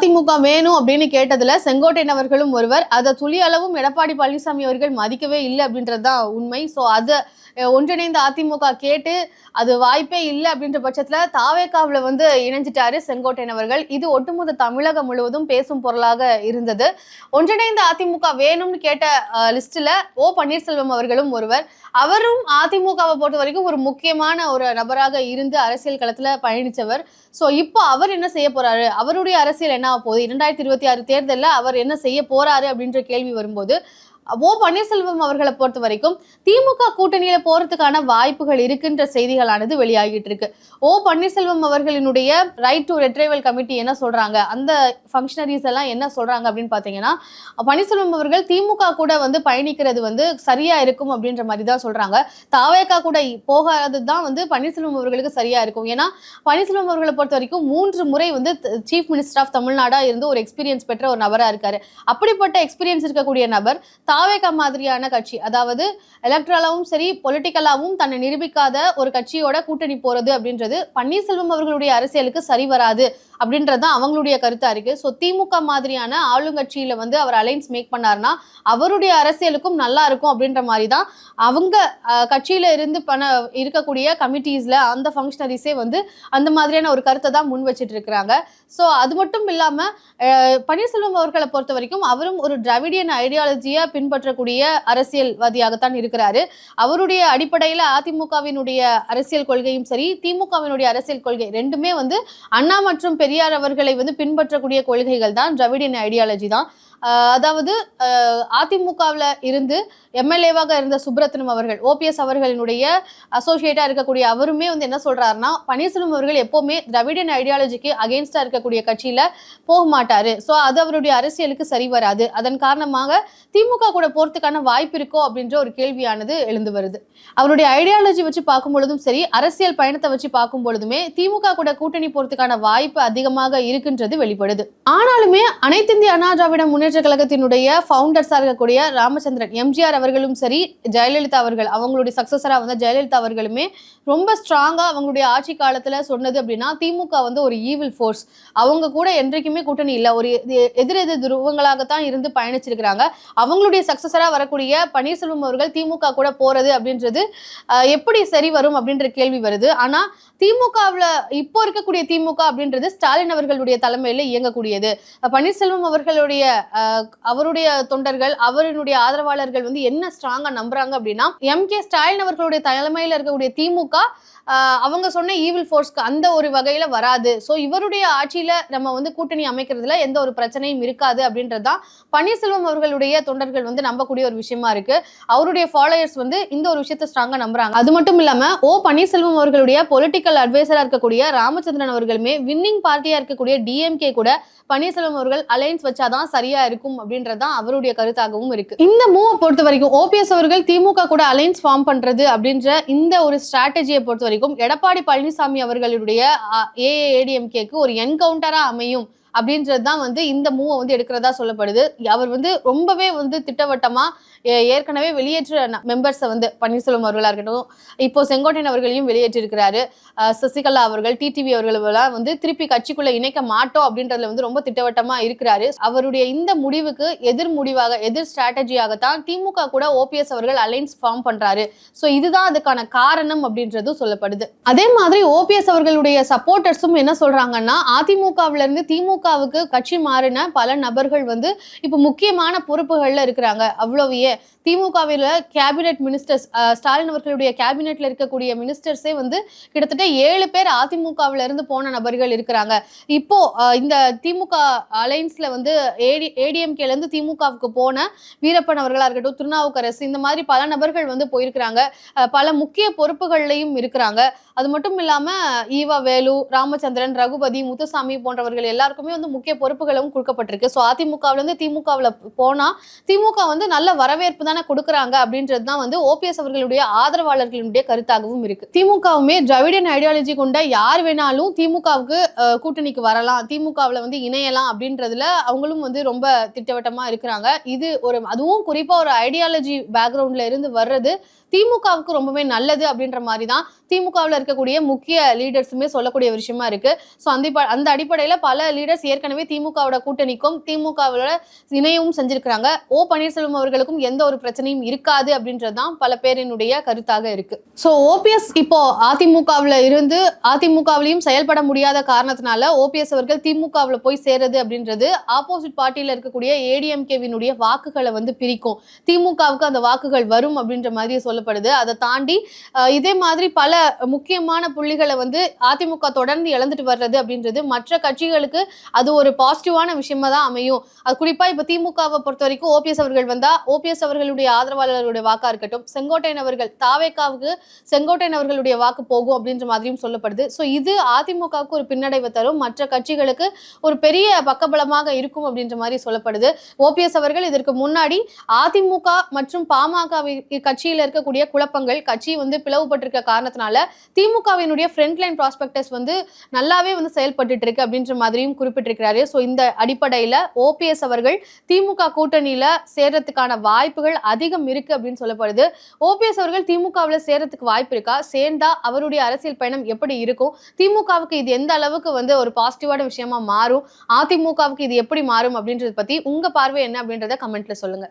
அதிமுக வேணும் அப்படின்னு கேட்டதுல செங்கோட்டையன் அவர்களும் ஒருவர் அதை துளி அளவும் எடப்பாடி பழனிசாமி அவர்கள் மதிக்கவே இல்லை அப்படின்றது தான் உண்மை. ஸோ அதை ஒன்றிணைந்த அதிமுக கேட்டு அது வாய்ப்பே இல்லை அப்படின்ற பட்சத்துல தாவேக்காவில் வந்து இணைஞ்சிட்டாரு செங்கோட்டையன் அவர்கள். இது ஒட்டுமொத்த தமிழகம் முழுவதும் பேசும் பொருளாக இருந்தது. ஒன்றிணைந்த அதிமுக வேணும்னு கேட்ட லிஸ்ட்ல ஓ பன்னீர்செல்வம் அவர்களும் ஒருவர். அவரும் அதிமுகவை பொறுத்த வரைக்கும் ஒரு முக்கியமான ஒரு நபராக இருந்து அரசியல் களத்துல பயணிச்சவர். ஸோ இப்போ அவர் என்ன செய்ய போறாரு? அவருடைய அரசியல் என்ன ஆக போகுது. இரண்டாயிரத்தி இருபத்தி ஆறு தேர்தலில் அவர் என்ன செய்ய போறாரு அப்படின்ற கேள்வி வரும்போது ஓ பன்னீர்செல்வம் அவர்களை பொறுத்த வரைக்கும் திமுக கூட்டணியில போறதுக்கான வாய்ப்புகள் இருக்குன்ற செய்திகளானது வெளியாகிட்டு இருக்கு. ஓ பன்னீர்செல்வம் அவர்களினுடைய ரைட் டு ரெட்ரைவல் கமிட்டி என்ன சொல்றாங்க? அந்த ஃபங்க்ஷனரிஸ் எல்லாம் என்ன சொல்றாங்க அப்படின்னு பாத்தீங்கன்னா பன்னீர்செல்வம் அவர்கள் திமுக கூட வந்து பயணிக்கிறது வந்து சரியா இருக்கும் அப்படின்ற மாதிரி தான் சொல்றாங்க. தாவேக்கா கூட போகாதது தான் வந்து பன்னீர்செல்வம் அவர்களுக்கு சரியா இருக்கும். ஏன்னா பன்னீர்செல்வம் அவர்களை பொறுத்த வரைக்கும் மூன்று முறை வந்து சீஃப் மினிஸ்டர் ஆஃப் தமிழ்நாடா இருந்து ஒரு எக்ஸ்பீரியன்ஸ் பெற்ற ஒரு நபரா இருக்காரு. அப்படிப்பட்ட எக்ஸ்பீரியன்ஸ் இருக்கக்கூடிய நபர் தாவேக்கா மாதிரியான கட்சி. அதாவது எலக்ட்ரலாவும் சரி பொலிட்டிக்கலாவும் தன்னை நிரூபிக்காத ஒரு கட்சியோட கூட்டணி போறது அப்படின்றது பன்னீர்செல்வம் அவர்களுடைய அரசியலுக்கு சரி வராது. அப்படின்றது தான் அவங்களுடைய கருத்தா இருக்கு. ஸோ திமுக மாதிரியான ஆளுங்கட்சியில வந்து அவர் அலைன்ஸ் மேக் பண்ணார்னா அவருடைய அரசியலுக்கும் நல்லா இருக்கும் அப்படின்ற மாதிரி தான் அவங்க கட்சியில் கட்சியில இருந்து பண இருக்கக்கூடிய கமிட்டிஸ்ல அந்த ஃபங்க்ஷனரிஸே வந்து அந்த மாதிரியான ஒரு கருத்தை தான் முன் வச்சிட்டு இருக்கிறாங்க. ஸோ அது மட்டும் இல்லாம பன்னீர்செல்வம் அவர்களை பொறுத்த வரைக்கும் அவரும் ஒரு திராவிடியன் ஐடியாலஜியை பின்பற்றக்கூடிய அரசியல்வாதியாகத்தான் இருக்கிறாரு. அவருடைய அடிப்படையில் அதிமுகவினுடைய அரசியல் கொள்கையும் சரி திமுகவினுடைய அரசியல் கொள்கை ரெண்டுமே வந்து அண்ணா மற்றும் பெரியார் அவர்களை வந்து பின்பற்றக்கூடிய கொள்கைகள் தான் திராவிடியன் ஐடியாலஜி தான். அதாவது அதிமுகவில் இருந்து எம்எல்ஏவாக இருந்த சுப்ரத்னம் அவர்கள் ஓபிஎஸ் அவர்களினுடைய அசோசியேட்டாக இருக்கக்கூடிய அவருமே வந்து என்ன சொல்றாருன்னா பன்னீர்செல்வம் அவர்கள் எப்போவுமே திராவிடியன் ஐடியாலஜிக்கு அகேன்ஸ்டாக இருக்கக்கூடிய கட்சியில போக மாட்டார். ஸோ அது அவருடைய அரசியலுக்கு சரி வராது. அதன் காரணமாக திமுக கூட போறதுக்கான வாய்ப்பு இருக்கோ அப்படின்ற ஒரு கேள்வியானது எழுந்து வருது. அவருடைய ஐடியாலஜி வச்சு பார்க்கும் பொழுதும் சரி அரசியல் பயணத்தை வச்சு பார்க்கும் பொழுதுமே திமுக கூட கூட்டணி போறதுக்கான வாய்ப்பு அதிகமாக இருக்கின்றது வெளிப்படுது. ஆனாலுமே அனைத்து இந்திய அண்ணா திராவிட முன்னேற்ற கழகத்தினுடைய ஃபவுண்டர்ஸா இருக்கக்கூடிய ராமச்சந்திரன் எம்ஜிஆர் அவர்களும் சரி ஜெயலலிதா அவர்கள் அவங்களுடைய சக்சஸராக வந்த ஜெயலலிதா அவர்களுமே ரொம்ப ஸ்ட்ராங்காக அவங்களுடைய ஆட்சி காலத்தில் சொன்னது அப்படின்னா திமுக வந்து ஒரு ஈவில் ஃபோர்ஸ் அவங்க கூட என்றைக்குமே கூட்டணி இல்லை. ஒரு எதிரெதிர் துருவங்களாகத்தான் இருந்து பயணிச்சிருக்கிறாங்க. அவங்களுடைய சக்சஸராக வரக்கூடிய பன்னீர்செல்வம் அவர்கள் திமுக கூட போகிறது அப்படின்றது எப்படி சரி வரும் அப்படின்ற கேள்வி வருது. ஆனால் திமுகவில் இப்போ இருக்கக்கூடிய திமுக அப்படின்றது ஸ்டார் ஸ்டாலின் அவர்களுடைய தலைமையில இயங்கக்கூடியது. பன்னீர்செல்வம் அவர்களுடைய அவருடைய தொண்டர்கள் அவருடைய ஆதரவாளர்கள் வந்து என்ன ஸ்ட்ராங்கா நம்புறாங்க அப்படின்னா எம் கே ஸ்டாலின் அவர்களுடைய தலைமையில இருக்கக்கூடிய திமுக அவங்க சொன்ன ஈவில் ஃபோர்ஸ்க்கு அந்த ஒரு வகையில வராது. ஸோ இவருடைய ஆட்சியில நம்ம வந்து கூட்டணி அமைக்கிறதுல எந்த ஒரு பிரச்சனையும் இருக்காது அப்படின்றது தான் பன்னீர்செல்வம் அவர்களுடைய தொண்டர்கள் வந்து நம்பக்கூடிய ஒரு விஷயமா இருக்கு. அவருடைய ஃபாலோயர்ஸ் வந்து இந்த ஒரு விஷயத்த ஸ்ட்ராங்கா நம்புறாங்க. அது மட்டும் இல்லாம ஓ பன்னீர்செல்வம் அவர்களுடைய பொலிட்டிக்கல் அட்வைசரா இருக்கக்கூடிய ராமச்சந்திரன் அவர்களுமே வின்னிங் பார்ட்டியா இருக்கக்கூடிய டிஎம்கே கூட பன்னீர்செல்வம் அவர்கள் அலையன்ஸ் வச்சாதான் சரியா இருக்கும் அப்படின்றது தான் அவருடைய கருத்தாகவும் இருக்கு. இந்த மூவை பொறுத்த வரைக்கும் ஓபிஎஸ் அவர்கள் திமுக கூட அலைன்ஸ் ஃபார்ம் பண்றது அப்படின்ற இந்த ஒரு ஸ்ட்ராட்டஜியை பொறுத்த வரைக்கும் எடப்பாடி பழனிசாமி அவர்களுடைய ஏஏடிஎம்கேக்கு ஒரு என்கவுண்டரா அமையும் அப்படின்றது தான் வந்து இந்த மூவை வந்து எடுக்கிறதா சொல்லப்படுது. அவர் வந்து ரொம்பவே வந்து திட்டவட்டமா ஏற்கனவே வெளியேற்ற மெம்பர்ஸை வந்து பன்னீர்செல்வம் அவர்களாக இருக்கட்டும் இப்போ செங்கோட்டையன் அவர்களையும் வெளியேற்றிருக்கிறாரு. சசிகலா அவர்கள் டிடிவி அவர்களெல்லாம் வந்து திருப்பி கட்சிக்குள்ள இணைக்க மாட்டோம் அப்படின்றதுல வந்து ரொம்ப திட்டவட்டமா இருக்கிறாரு. அவருடைய இந்த முடிவுக்கு எதிர் முடிவாக எதிர் ஸ்ட்ராட்டஜியாகத்தான் திமுக கூட ஓபிஎஸ் அவர்கள் அலைன்ஸ் ஃபார்ம் பண்றாரு. ஸோ இதுதான் அதுக்கான காரணம் அப்படின்றதும் சொல்லப்படுது. அதே மாதிரி ஓபிஎஸ் அவர்களுடைய சப்போர்ட்டர்ஸும் என்ன சொல்றாங்கன்னா அதிமுகவுல இருந்து திமுகவுக்கு கட்சி மாறின பல நபர்கள் வந்து இப்போ முக்கியமான பொறுப்புகள்ல இருக்கிறாங்க. அவ்வளவையே திமுகவில் கேபினெட் மினிஸ்டர்ஸ் ஸ்டாலின் அவர்களுடைய கேபினெட்ல இருக்கக்கூடிய மினிஸ்டர்ஸே வந்து கிட்டத்தட்ட ஏழு பேர் அதிமுகவில இருந்து போன நபர்கள் இருக்கிறாங்க. இப்போ இந்த திமுக அலைன்ஸ்ல வந்து ஏடி ஏடிஎம்கேல இருந்து திமுகவுக்கு போன வீரப்பன் அவர்களா இருக்கட்டும் திருநாவுக்கரசு இந்த மாதிரி பல நபர்கள் வந்து போயிருக்கிறாங்க. பல முக்கிய பொறுப்புகள்லையும் இருக்கிறாங்க. அது மட்டும் இல்லாம ஈவா வேலு ராமச்சந்திரன் ரகுபதி முத்துசாமி போன்றவர்கள் எல்லாருக்குமே வந்து முக்கிய பொறுப்புகளும் கொடுக்கப்பட்டிருக்கு. ஸோ அதிமுகவில இருந்து திமுகவில் போனா திமுக வந்து நல்ல வரவேற்பு தானே கொடுக்குறாங்க அப்படின்றது தான் வந்து ஓபிஎஸ் அவர்களுடைய ஆதரவாளர்களுடைய கருத்தாகவும் இருக்கு. திமுகவுமே திராவிடன் ஐடியாலஜி கொண்ட யார் வேணாலும் திமுகவுக்கு கூட்டணிக்கு வரலாம். திமுகவில் வந்து இணையலாம் அப்படின்றதுல அவங்களும் வந்து ரொம்ப திட்டவட்டமா இருக்கிறாங்க. இது ஒரு அதுவும் குறிப்பா ஒரு ஐடியாலஜி பேக்ரவுண்ட்ல இருந்து வர்றது திமுகவுக்கு ரொம்பவே நல்லது அப்படின்ற மாதிரி தான் திமுகவில் இருக்கக்கூடிய முக்கிய லீடர்ஸுமே சொல்லக்கூடிய விஷயமா இருக்கு. ஸோ அந்த அந்த அடிப்படையில் பல லீடர்ஸ் ஏற்கனவே திமுகவோட கூட்டணிக்கும் திமுகவோட இணையவும் செஞ்சிருக்கிறாங்க. ஓ பன்னீர்செல்வம் அவர்களுக்கும் எந்த ஒரு பிரச்சனையும் இருக்காது அப்படின்றதுதான் பல பேரினுடைய கருத்தாக இருக்கு. சோ ஓபிஎஸ் இப்போ அதிமுகவுல இருந்து அதிமுகவிலையும் செயல்பட முடியாத காரணத்தினால ஓபிஎஸ் அவர்கள் திமுகவுல போய் சேருது அப்படின்றது ஆப்போசிட் பார்ட்டியில இருக்கக்கூடிய ஏடிஎம்கேவினுடைய வாக்குகளை வந்து பிரிக்கும். திமுகவுக்கு அந்த வாக்குகள் வரும் அப்படின்ற மாதிரி சொல்லப்படுது. அதை தாண்டி இதே மாதிரி பல முக்கியமான புள்ளிகளை வந்து அதிமுக தொடர்ந்து இழந்துட்டு வர்றது அப்படின்றது மற்ற கட்சிகளுக்கு அது ஒரு பாசிட்டிவான விஷயமா தான் அமையும். அது குறிப்பா இப்ப திமுகவை பொறுத்த வரைக்கும் ஓபிஎஸ் அவர்கள் வந்தா ஓபிஎஸ் அவர்களுடைய ஆதரவாளர்களுடைய வாக்கா இருக்கட்டும் செங்கோட்டையன் அவர்கள் தாவேக்காவுக்கு செங்கோட்டையன் அவர்களுடைய வாக்கு போகும் அப்படின்ற மாதிரியும் சொல்லப்படுது. ஸோ இது அதிமுகவுக்கு ஒரு பின்னடைவை தரும். மற்ற கட்சிகளுக்கு ஒரு பெரிய பக்கபலமாக இருக்கும் அப்படின்ற மாதிரி சொல்லப்படுது. ஓபிஎஸ் அவர்கள் இதற்கு முன்னாடி அதிமுக மற்றும் பாமக கட்சியில் இருக்கக்கூடிய குழப்பங்கள் கட்சி வந்து பிளவுபட்டிருக்க காரணத்தினால திமுகவினுடைய ஃப்ரண்ட்லைன் ப்ராஸ்பெக்டஸ் வந்து நல்லாவே வந்து செயல்பட்டு இருக்கு அப்படின்ற மாதிரியும் குறிப்பிட்டிருக்கிறாரு. ஸோ இந்த அடிப்படையில் ஓபிஎஸ் அவர்கள் திமுக கூட்டணியில் சேர்றதுக்கான வாய்ப்புகள் அதிகம் இருக்கு அப்படின்னு சொல்லப்படுது. ஓபிஎஸ் அவர்கள் திமுகவில் சேரத்துக்கு வாய்ப்பு இருக்கா? சேர்ந்தா அவருடைய அரசியல் பயணம் எப்படி இருக்கும்? திமுகவுக்கு இது எந்த அளவுக்கு வந்து ஒரு பாசிட்டிவான விஷயமா மாறும்? அதிமுகவுக்கு இது எப்படி மாறும் அப்படின்றத பத்தி உங்க பார்வை என்ன அப்படின்றத கமெண்ட்ல சொல்லுங்க.